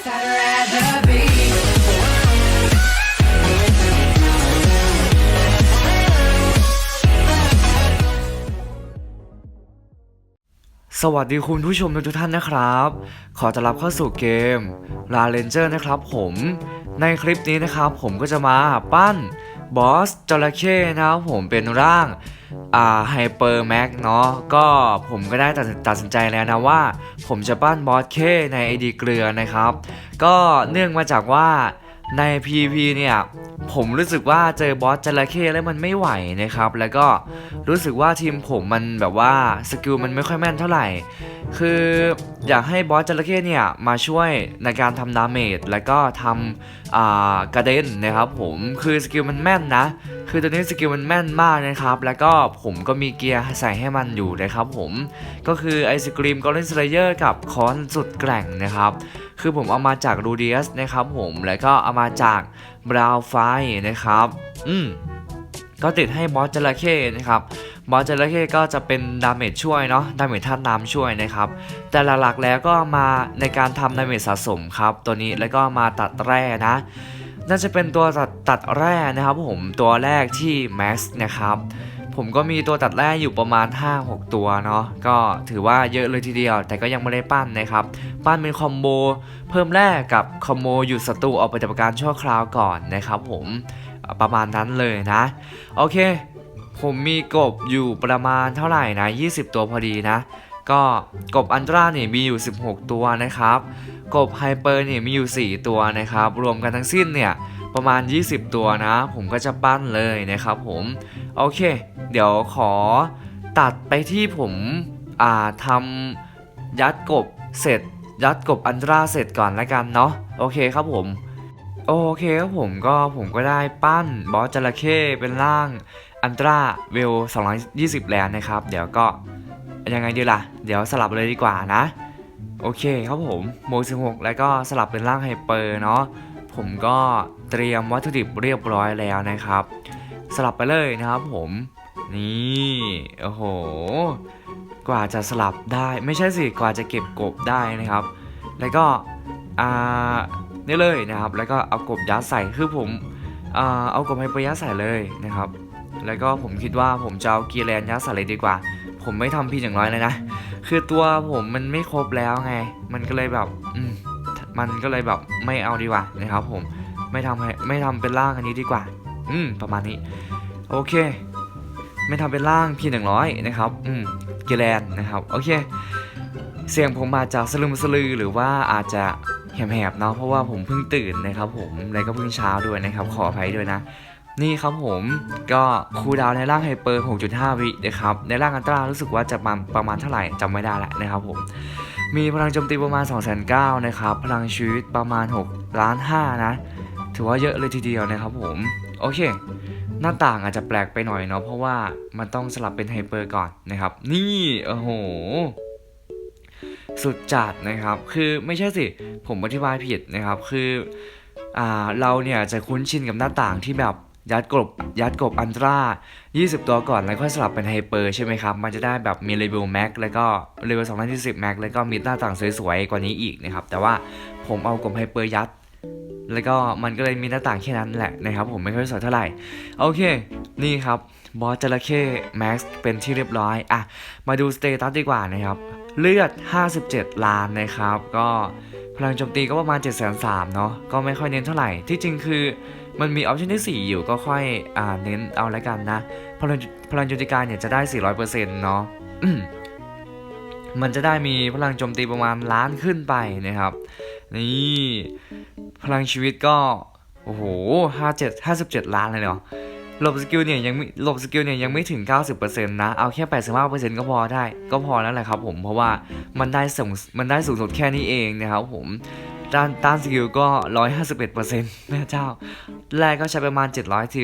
สวัสดีคุณผู้ชมทุกท่านนะครับ ขอต้อนรับเข้าสู่เกม La Ranger นะครับผม ในคลิปนี้นะครับผมก็จะมาปั้นบอสจระเข้นะครับผมเป็นร่าง อ่าไฮเปอร์แม็กเนาะก็ผมก็ได้ตัดตัดสินใจแล้วนะว่า ผมจะปั้นบอสเคในไอดีเกลือนะครับ ก็เนื่องมาจากว่า ใน PVP เนี่ยผมรู้สึกว่าเจอบอสจระเข้แล้วมันไม่ไหวนะครับ แล้วก็รู้สึกว่าทีมผมมันแบบว่าสกิลมันไม่ค่อยแม่นเท่าไหร่ คืออยากให้บอสจระเข้เนี่ยมาช่วยในการทำดาเมจแล้วก็ทำกระเด็นนะครับผมคือสกิลมันแม่นนะ คือตัวนี้สกิลมันแม่นมากนะครับ แล้วก็ผมก็มีเกียร์ใส่ให้มันอยู่นะครับผมก็คือไอศกรีมกอลเลนสไลเยอร์กับคอนสุดแกร่งนะครับ คือผมเอามาจากรูเดียสนะครับผมแล้วก็เอามาจากบราวไฟนะครับ อืมก็ติดให้บอสจระเข้นะครับบอสจระเข้ก็จะเป็นดาเมจช่วยเนาะดาเมจธาตุน้ำช่วยนะครับ แต่หลักๆแล้วก็มาในการทำดาเมจสะสมครับ ตัวนี้แล้วก็มาตัดแร่นะ น่าจะเป็นตัวตัดตัดแร่นะครับผมตัวแรกที่แม็กซ์นะครับ ผมก็มีตัวตัดแร่อยู่ประมาณ 5-6 ตัวเนาะก็ถือว่าเยอะเลยทีเดียว แต่ก็ยังไม่ได้ปั้นนะครับ ปั้นเป็นคอมโบเพิ่มแร่กับคอมโบหยุดศัตรูออกไปฏิบัติการชั่วคราวก่อนนะครับผมประมาณนั้นเลยนะ โอเค ผมมีกบอยู่ประมาณเท่าไหร่นะ 20 ตัวพอดีนะ ก็กบอันตราเนี่ยมีอยู่ 16 ตัวนะครับ กบไฮเปอร์เนี่ยมีอยู่ 4 ตัวนะครับ รวมกันทั้งสิ้นเนี่ย ประมาณ 20 ตัวนะ ผมก็จะปั้นเลยนะครับผมโอเค เดี๋ยวขอตัดไปที่ผมอ่าทำยัดกบเสร็จ ยัดกบอันตราเสร็จก่อนแล้วกันเนาะโอเคครับผมโอเคครับผมก็ผมก็ได้ปั้นบอสจระเข้เป็นร่างอันตราเวล220 แล้วนะครับ เดี๋ยวก็ยังไงดีล่ะ เดี๋ยวสลับเลยดีกว่านะ โอเคครับผมโม16แล้วก็สลับเป็นร่างไฮเปอร์เนาะ ผมก็เตรียมวัตถุดิบเรียบร้อยแล้วนะครับ สลับไปเลยนะครับผม นี่โอ้โห กว่าจะสลับได้ไม่ใช่สิกว่าจะเก็บกบได้นะครับ แล้วก็อ่านี่เลยนะครับ แล้วก็เอากบยัดใส่คือผมอ่าเอากบไฮเปอร์ยัดใส่เลยนะครับ แล้วก็ผมคิดว่าผมจะเอากีแลนยัดใส่เลยดีกว่า ผมไม่ทำผิดอย่างน้อยเลยนะคือตัวผมมันไม่ครบแล้วไง มันก็เลยแบบ อืม มันก็เลยแบบไม่เอาดีกว่านะครับผมไม่ทำให้ไม่ทำเป็นร่างอันนี้ดีกว่า อืมประมาณนี้ โอเค ไม่ทำเป็นร่างพีหนึ่งร้อยนะครับอืมกีแลนนะครับโอเคเสียงผมอาจจะสลึมสลือหรือว่าอาจจะแหบๆเนาะเพราะว่าผมเพิ่งตื่นนะครับผมแล้วก็เพิ่งเช้าด้วยนะครับ ขออภัยด้วยนะ นี่ครับผมก็คูดาวในร่างไฮเปอร์ 6.5 วินะครับในร่างอันตรารู้สึกว่าจะประมาณประมาณเท่าไหร่จำไม่ได้แล้วนะครับผม มีพลังโจมตีประมาณ 2 9 0 0 0นะครับ พลังชีวิตประมาณ6ล้าน5นะ ถือว่าเยอะเลยทีเดียวนะครับผม โอเค หน้าต่างอาจจะแปลกไปหน่อยเนาะ เพราะว่ามันต้องสลับเป็นไฮเปอร์ก่อนนะครับ นี่ โอ้โห สุดจัดนะครับ คือไม่ใช่สิ ผมอธิบายผิดนะครับ คือ อ่า เราเนี่ยจะคุ้นชินกับหน้าต่างที่แบบ ยัดกบยัดกบอันตรา 20 ตัวก่อนแล้วค่อยสลับเป็นไฮเปอร์ใช่ไหมครับ มันจะได้แบบมีเลเวลแม็กแล้วก็เลเวล220แม็กแล้วก็มีหน้าต่างสวยๆกว่านี้อีกนะครับ แต่ว่าผมเอากบไฮเปอร์ยัด แล้วก็มันก็เลยมีหน้าต่างแค่นั้นแหละนะครับ ผมไม่ค่อยสวยเท่าไหร่ โอเค นี่ครับบอสจระเข้แม็กซ์เป็นที่เรียบร้อย อะ มาดูสเตตัสดีกว่านะครับ เลือด 57 ล้านนะครับ ก็พลังโจมตีก็ประมาณ7 3 0 0เนาะ ก็ไม่ค่อยเน้นเท่าไหร่ ที่จริงคือ มันมีออปชันที่ 4 อยู่ก็ค่อยอ่าเน้นเอาแล้วกันนะ พลังพลังโจมตีการเนี่ยจะได้ 400%เนาะมมันจะได้มีพลังโจมตีประมาณล้านขึ้นไปนะครับ นี่พลังชีวิตก็ โอ้โห57 57ล้านเลยเนาะหลบสกิลเนี่ยยังหลบสกิลเนี่ยยังไม่ถึง 90%นะ เอาแค่ 85%ก็พอได้ ก็พอแล้วแหละครับผม เพราะว่ามันได้สูงมันได้สูงสุดแค่นี้เองนะครับผม ด้านด้านสกิลก็ 151%แม่เจ้า แรกก็ใช้ประมาณ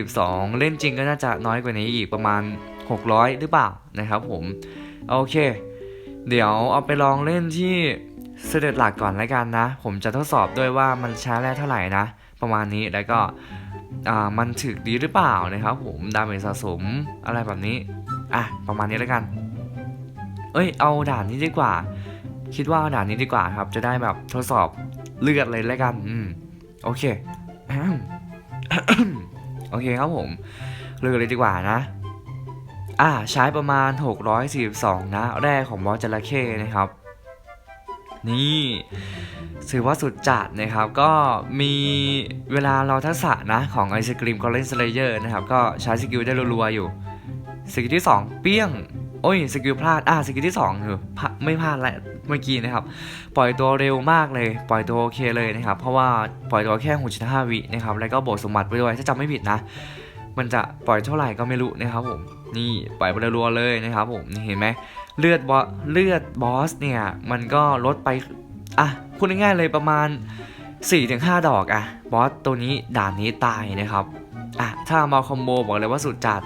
742 เล่นจริงก็น่าจะน้อยกว่านี้อีกประมาณ 600 หรือเปล่านะครับผม โอเค เดี๋ยวเอาไปลองเล่นที่เสด็จหลักก่อนแล้วกันนะ ผมจะทดสอบด้วยว่ามันใช้แร่เท่าไหร่นะ ประมาณนี้แล้วก็มันถึกดีหรือเปล่านะครับผมดาเมจสะสมอะไรแบบนี้ อะ ประมาณนี้แล้วกัน เอ้ย เอาด่านนี้ดีกว่า คิดว่าด่านนี้ดีกว่าครับ จะได้แบบทดสอบ เลือดเลยแล้วกันอืมโอเคโอเคครับผมเลือกเลยดีกว่านะ อ่าใช้ประมาณ 642 นะ แรกของบอสจระเข้นะครับ นี่ถือว่าสุดจัดนะครับ ก็มีเวลาเราทักษะนะ ของไอศกรีมกอลเลนสเลเยอร์นะครับ ก็ใช้สกิลได้รัวๆอยู่สกิลที่ 2 เปี้ยง โอ้ยสกิลพลาดอ่าสกิลที่2คือไม่พลาดและเมื่อกี้นะครับ ปล่อยตัวเร็วมากเลย ปล่อยตัวโอเคเลยนะครับ เพราะว่าปล่อยตัวแค่6.5วินะครับ แล้วก็โบสสมบัติไปด้วยถ้าจำไม่ผิดนะ มันจะปล่อยเท่าไหร่ก็ไม่รู้นะครับผม นี่ปล่อยไปรัวเลยนะครับผม นี่เห็นไหมเลือดบอสเลือดบอสเนี่ย มันก็ลดไป อะ พูดง่ายๆเลยประมาณ 4-5 ดอกอะบอสตัวนี้ด่านนี้ตายนะครับ อะ ถ้ามาคอมโบบอกเลยว่าสุดจัด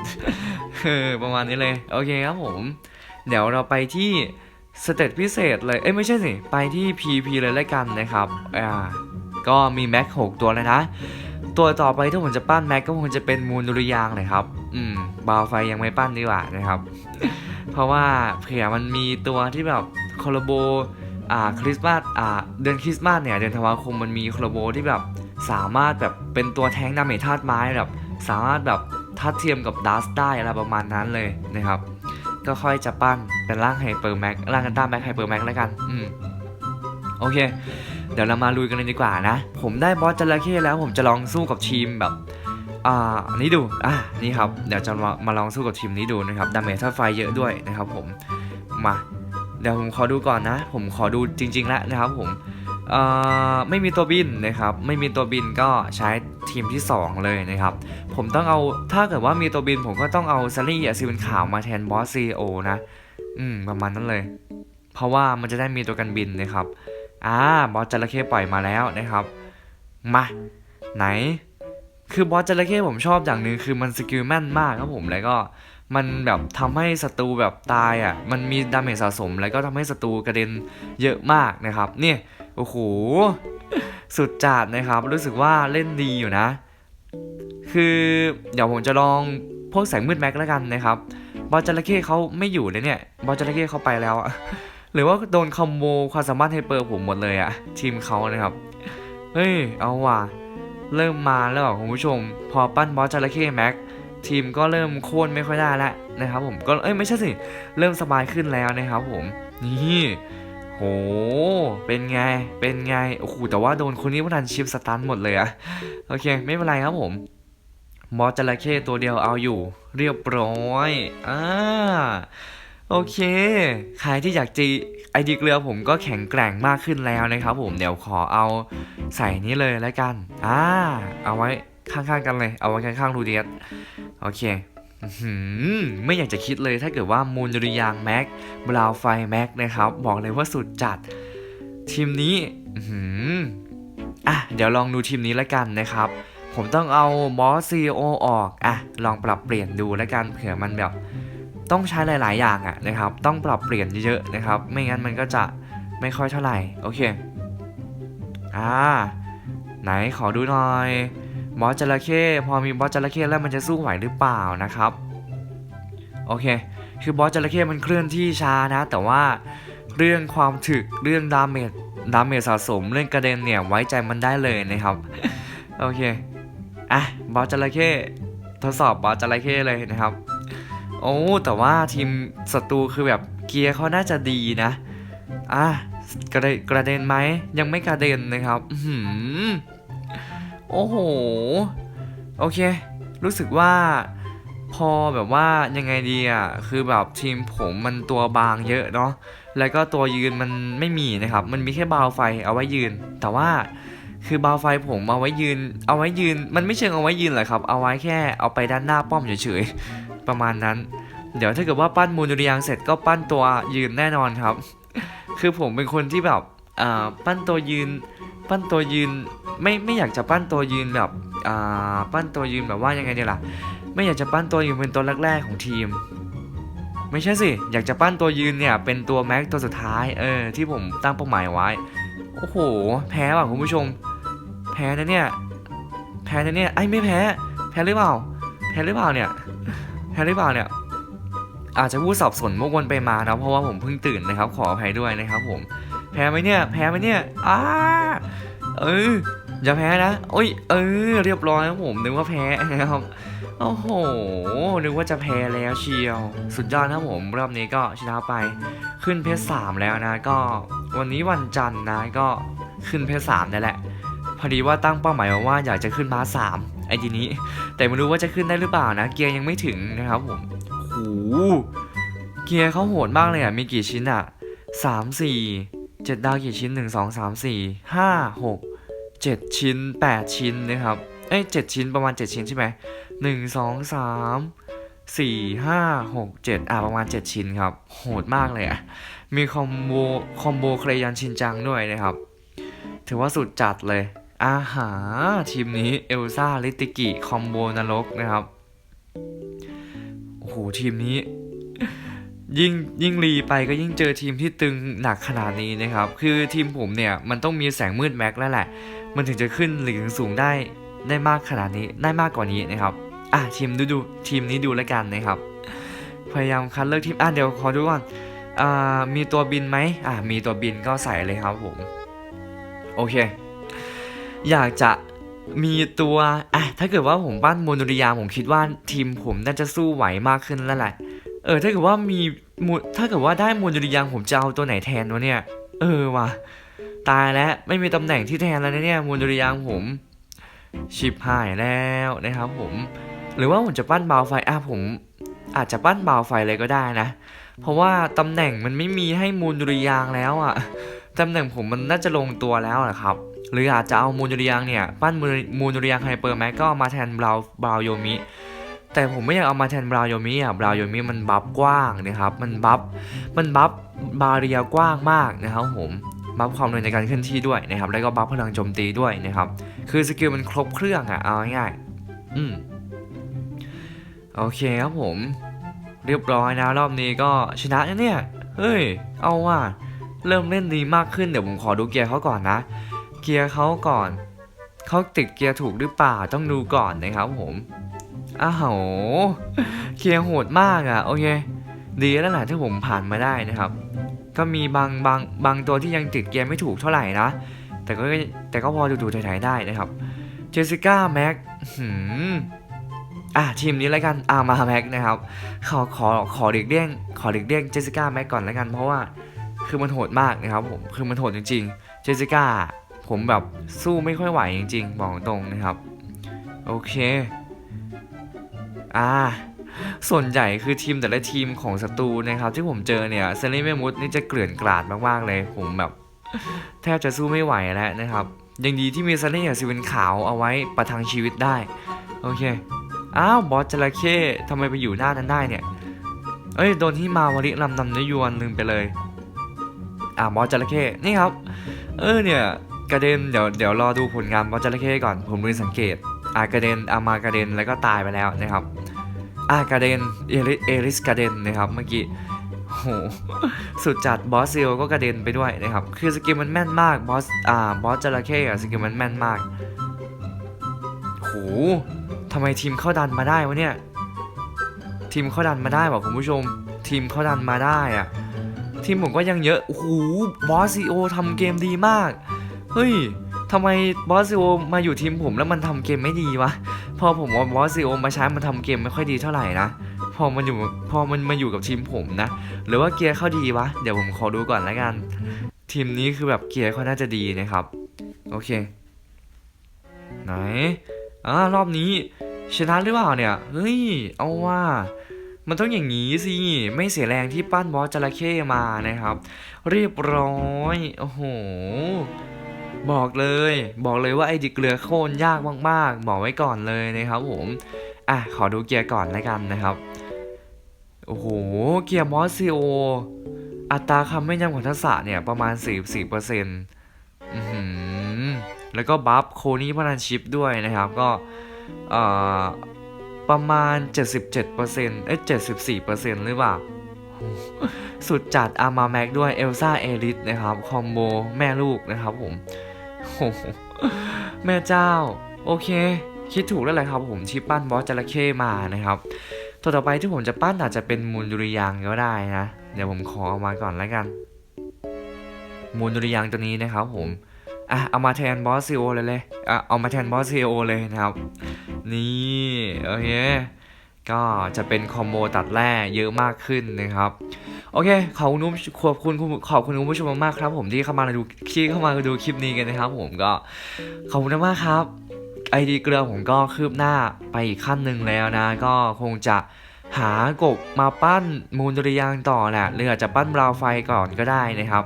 ประมาณนี้เลย โอเคครับผม เดี๋ยวเราไปที่สเตตพิเศษเลย เอ้ยไม่ใช่สิ ไปที่ PP เลยแล้วกันนะครับ อ่า ก็มีแม็ก6ตัวเลยนะ ตัวต่อไปที่ผมจะปั้นแม็กก็คงจะเป็นมูลดุริยางเลยครับ อืม บาวไฟยังไม่ปั้นดีกว่านะครับ เพราะว่าเผื่อมันมีตัวที่แบบคอลโบ อ่าคริสต์มาส อ่า เดือนคริสต์มาสเนี่ย เดือนธันวาคมมันมีคอลโบที่แบบสามารถแบบเป็นตัวแท้งดาเมจธาตุไม้แบบสามารถแบบ ทัดเทียมกับดัสได้อะไรประมาณนั้นเลยนะครับ ก็ค่อยจะปั้นเป็นร่างไฮเปอร์แม็กร่างกันต้าแม็กไฮเปอร์แม็กแล้วกันอืมโอเค เดี๋ยวเรามาลุยกันเลยดีกว่านะ ผมได้บอสจระเข้แล้วผมจะลองสู้กับทีมแบบอ่าอันนี้ดูอ่านี่ครับเดี๋ยวจะมามาลองสู้กับทีมนี้ดูนะครับดาเมจถ้าไฟเยอะด้วยนะครับ ผมมาเดี๋ยวผมขอดูก่อนนะ ผมขอดูจริงๆแล้วนะครับ ผม ไม่มีตัวบินนะครับ ไม่มีตัวบินก็ใช้ทีมที่ 2 เลยนะครับ ผมต้องเอาถ้าเกิดว่ามีตัวบินผมก็ต้องเอาซารี่กับซีเวนขาวมาแทนบอสซีโอนะ อืม ประมาณนั้นเลย เพราะว่ามันจะได้มีตัวกันบินนะครับ อ่า บอสจระเข้ปล่อยมาแล้วนะครับ มา ไหน คือบอสจระเข้ผมชอบอย่างหนึ่งคือมันสกิลแม่นมากครับผมแล้วก็มันแบบทำให้ศัตรูแบบตายอะ มันมีดาเมจสะสม แล้วก็ทำให้ศัตรูกระเด็นเยอะมากนะครับ เนี่ย โอ้โห สุดจัดนะครับ รู้สึกว่าเล่นดีอยู่นะ คือเดี๋ยวผมจะลองพวกแสงมืดแม็กแล้วกันนะครับ บอสจระเข้เขาไม่อยู่เลยเนี่ย บอสจระเข้เขาไปแล้วอะหรือว่าโดนคอมโบความสามารถไฮเปอร์ผมหมดเลยอะทีมเขานะครับ เฮ้ย เอาว่ะ เริ่มมาแล้วคุณผู้ชม พอปั้นบอสจระเข้แม็กทีมก็เริ่มโค่นไม่ค่อยได้แล้วนะครับผมก็เอ้ยไม่ใช่สิ เริ่มสบายขึ้นแล้วนะครับผม นี่ โห เป็นไง เป็นไง โอ้โห แต่ว่าโดนคนนี้พทันชิปสตันหมดเลยอะโอเค ไม่เป็นไรครับผมบอจระเข้ตัวเดียวเอาอยู่ เรียบร้อยอ่าโอเค ใครที่อยากจีไอดีเกลือผมก็แข็งแกร่งมากขึ้นแล้วนะครับผม เดี๋ยวขอเอาใส่นี้เลยแล้วกัน อ่า เอาไว้ข้างๆกันเลย เอาไว้ข้างๆรูเดียสโอเค ไม่อยากจะคิดเลยถ้าเกิดว่ามูลดุริยางแม็กบราวไฟแม็กนะครับ บอกเลยว่าสุดจัด ทีมนี้อือะเดี๋ยวลองดูทีมนี้แล้วกันนะครับ ผมต้องเอาบอสซีโอออกอะลองปรับเปลี่ยนดูแล้วกันเผื่อมันแบบต้องใช้หลาย ๆ อย่างอะนะครับ ต้องปรับเปลี่ยนเยอะๆนะครับ ไม่งั้นมันก็จะไม่ค่อยเท่าไหร่ โอเค อ่า ไหนขอดูหน่อย บอสจระเข้พอมีบอสจระเข้แล้วมันจะสู้ไหวหรือเปล่านะครับโอเค คือบอสจระเข้มันเคลื่อนที่ช้านะ แต่ว่าเรื่องความถึกเรื่องดาเมจดาเมจสะสมเรื่องกระเด็นเนี่ยไว้ใจมันได้เลยนะครับโอเคอะบอสจระเข้ทดสอบบอสจระเข้เลยนะครับโอ้แต่ว่าทีมศัตรูคือแบบเกียร์เขาน่าจะดีนะอะกระเด็นกระเด็นไหมยังไม่กระเด็นนะครับ อื โอ้โห โอเค รู้สึกว่าพอแบบว่ายังไงดีอะ คือแบบทีมผมมันตัวบางเยอะเนาะ แล้วก็ตัวยืนมันไม่มีนะครับ มันมีแค่บาวไฟเอาไว้ยืน แต่ว่าคือบาวไฟผมเอาไว้ยืน เอาไว้ยืน มันไม่เชิงเอาไว้ยืนหรอกครับ เอาไว้แค่เอาไปด้านหน้าป้อมเฉยๆ ประมาณนั้น เดี๋ยวถ้าเกิดว่าปั้นมูลดุริยางเสร็จก็ปั้นตัวยืนแน่นอนครับ คือผมเป็นคนที่แบบ ปั้นตัวยืน ปั้นตัวยืนไม่ไม่อยากจะปั้นตัวยืนแบบปั้นตัวยืนแบบว่ายังไงเนี่ยล่ะ ไม่อยากจะปั้นตัวยืนเป็นตัวแรกๆของทีม ไม่ใช่สิอยากจะปั้นตัวยืนเนี่ยเป็นตัวแม็กตัวสุดท้ายเออที่ผมตั้งเป้าหมายไว้โอ้โห แพ้ว่ะคุณผู้ชม แพ้นะเนี่ย แพ้นะเนี่ยไอ้ไม่แพ้ แพ้หรือเปล่า แพ้หรือเปล่าเนี่ย แพ้หรือเปล่าเนี่ย อาจจะพูดสับสนวกวนไปมานะเพราะว่าผมเพิ่งตื่นนะครับ ขออภัยด้วยนะครับผม แพ้ไหมเนี่ย แพ้ไหมเนี่ยอ้าเอออย่าแพ้นะโอ้ย เออ เรียบร้อยครับผม นึกว่าแพ้นะครับ โอ้โห นึกว่าจะแพ้แล้วเชียว สุดยอดนะครับผม รอบนี้ก็ชนะไป ขึ้นเพชรสามแล้วนะ ก็ วันนี้วันจันทร์นะ ก็ขึ้นเพชรสามนั่แหละ พอดีว่าตั้งเป้าหมายว้ว่าอยากจะขึ้นมาสามไอ้ทีนี้ แต่ไม่รู้ว่าจะขึ้นได้หรือเปล่านะ เกียร์ยังไม่ถึงนะครับผมโหเกียร์เขาโหดมากเลยอะ มีกี่ชิ้นอะสามสี่ เจ็ดดาวกี่ชิ้นหนึ่งสองสามสี่ห้าหกเจ็ดชิ้นแปดชิ้นนะครับเอ้ยเจ็ดชิ้นประมาณเจ็ดชิ้นใช่ไหมหนึ่งสองสามสี่ห้าหกเจ็ดอะประมาณเจ็ดชิ้นครับ โหดมากเลยอะ มีคอมโบคอมโบเครยันชินจังด้วยนะครับ ถือว่าสุดจัดเลย อาหาทีมนี้เอลซ่าลิติกิคอมโบนรกนะครับโอ้โหทีมนี้ ยิ่งยิ่งรีไปก็ยิ่งเจอทีมที่ตึงหนักขนาดนี้นะครับ คือทีมผมเนี่ยมันต้องมีแสงมืดแม็กแล้วแหละ มันถึงจะขึ้นหรือถึงสูงได้ได้มากขนาดนี้ได้มากกว่านี้นะครับ อะทีมดูดูทีมนี้ดูแล้วกันนะครับ พยายามคัดเลือกทีมอะเดี๋ยวขอดูก่อนอ่ามีตัวบินไหมอะมีตัวบินก็ใส่เลยครับผมโอเค อยากจะมีตัวอะถ้าเกิดว่าผมปั้นโมโนริยาผมคิดว่าทีมผมน่าจะสู้ไหวมากขึ้นแล้วแหละ เออถ้าเกิดว่ามีมูถ้าเกิดว่าได้โมโนริยาผมจะเอาตัวไหนแทนวะเนี่ย เออว่ะตายแล้วไม่มีตำแหน่งที่แทนแล้วนะเนี่ยโมโนริยาผมชิบหายแล้วนะครับผม หรือว่าผมจะปั้นเบาไฟอะผมอาจจะปั้นเบาไฟเลยก็ได้นะ เพราะว่าตำแหน่งมันไม่มีให้มูลดุริยางแล้วอะตำแหน่งผมมันน่าจะลงตัวแล้วนะครับ หรืออาจจะเอามูลดุริยางเนี่ย ปั้นมูลมูลดุริยางไฮเปอร์แม็กก็มาแทนเบาวบาโยมิ แต่ผมไม่อยากเอามาแทนบราวโยมิอะบราวโยมิมันบัฟกว้างนะครับ มันบัฟ มันบัฟบาเรียกว้างมากนะครับผมบัฟความเร็วในการเคลื่อนที่ด้วยนะครับ แล้วก็บัฟพลังโจมตีด้วยนะครับ คือสกิลมันครบเครื่องอะ เอาง่ายๆอืมโอเคครับผม เรียบร้อยนะรอบนี้ก็ชนะนะเนี่ย เฮ้ย เอาว่ะเริ่มเล่นดีมากขึ้น เดี๋ยวผมขอดูเกียร์เขาก่อนนะ เกียร์เขาก่อน เขาติดเกียร์ถูกหรือเปล่า ต้องดูก่อนนะครับผม อ้าวโหเกียร์โหดมากอะ่ะโอเค ดีแล้วแหละที่ผมผ่านมาได้นะครับ ก็มีบางบางบางตัวที่ยังติดเกียไม่ถูกเท่าไหร่นะ แต่ก็แต่ก็พอดูๆถ่ายๆได้นะครับเจสสิก้าแม็กหืมอะทีมนี้แล้วกันอามาแม็กนะครับ ขอขอขอเด็กเลี่ยงขอเด็กเลี่ยงเจสสิก้าแม็กก่อนแล้วกันเพราะว่าคือมันโหดมากนะครับผมคือมันโหดจริงๆ เจสสิก้าผมแบบสู้ไม่ค่อยไหวจริง ๆ บอกตรงนะครับ โอเค อ่าส่วนใหญ่คือทีมแต่ละทีมของศัตรูนะครับ ที่ผมเจอเนี่ยเซรีเมมุดนี่จะเกลื่อนกลาดมากๆเลย ผมแบบ แทบจะสู้ไม่ไหวแล้วนะครับยังดีที่มีเซนนี่กับซิเวนขาวเอาไว้ประทังชีวิตได้ โอเค อ้าว บอสจระเข้ทำไมไปอยู่หน้านั้นได้เนี่ย เอ้ย โดนที่มาวริลำนำนยวนลืมไปเลย อ่าบอสจระเข้นี่ครับ เออเนี่ยกระเด็นเดี๋ยวเดี๋ยวรอดูผลงานบอสจระเข้ก่อน ผมลืมสังเกต อ่ากระเด็นอามากระเด็นแล้วก็ตายไปแล้วนะครับ อากรเดนเอลิเอริสกรเดนนะครับเมื่อกี้โหสุดจัดบอสซิลก็กระเด็นไปด้วยนะครับ คือสกิลมันแม่นมากบอสอ่าบอสจระเข้อะสกิลมันแม่นมากโหทำไมทีมเข้าดันมาได้วะเนี่ย ทีมเข้าดันมาได้บอกคุณผู้ชม ทีมเข้าดันมาได้อะทีมผมก็ยังเยอะโอ้โหบอสซีโอทำเกมดีมาก เฮ้ยทำไมบอสซีโอมาอยู่ทีมผมแล้วมันทำเกมไม่ดีวะ พอผมเอาบอสซีโอมาใช้มันทำเกมไม่ค่อยดีเท่าไหร่นะ พอมันอยู่พอมันมาอยู่กับทีมผมนะ หรือว่าเกียร์เข้าดีวะ เดี๋ยวผมขอดูก่อนแล้วกัน ทีมนี้คือแบบเกียร์เขาน่าจะดีนะครับ โอเค ไหนอ่ารอบนี้ชนะหรือเปล่าเนี่ย เฮ้ย เอาว่ามันต้องอย่างนี้สิ ไม่เสียแรงที่ปั้นบอสจระเข้มานะครับ เรียบร้อย โอ้โห บอกเลย บอกเลยว่าไอ้ดิเกลือโค่นยากมากๆบอกไว้ก่อนเลยนะครับผม อะ ขอดูเกียร์ก่อนแล้วกันนะครับ โอ้โห เกียร์มอสซิโอ อัตราคำแม่นยำของทักษะเนี่ยประมาณ 44%อือแล้วก็บัฟโคนี่พนันชิปด้วยนะครับก็เอ่อประมาณ 77%เอ้ย74%หรือเปล่า สุดจัดอามาแม็กด้วยเอลซ่าเอลิสนะครับ คอมโบแม่ลูกนะครับผมโอ้โหแม่เจ้า โอเค คิดถูกแล้วแหละครับผมที่ปั้นบอสจระเข้มานะครับตัวต่อไปที่ผมจะปั้นอาจจะเป็นมูลดุริยางก็ได้นะ เดี๋ยวผมขอเอามาก่อนแล้วกัน มูลดุริยางตัวนี้นะครับผมอะเอามาแทนบอสซีโอเลยเลยอะเอามาแทนบอสซีโอเลยนะครับ นี่โอเค ก็จะเป็นคอมโบตัดแร่เยอะมากขึ้นนะครับโอเคขอบคุณขอบคุณขอบคุณคุณผู้ชมมากๆครับ ผมที่เข้ามาดูที่เข้ามาดูคลิปนี้กันนะครับ ผมก็ขอบคุณมากครับไอดีเกลือผมก็คืบหน้าไปอีกขั้นหนึ่งแล้วนะ ก็คงจะหากบมาปั้นมูลดุริยางต่อแหละหรืออาจจะปั้นบราวไฟก่อนก็ได้นะครับ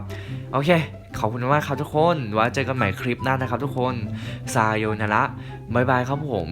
โอเค ขอบคุณมากครับทุกคนไว้เจอกันใหม่คลิปหน้านะครับทุกคนซาโยนาระบายบายครับผม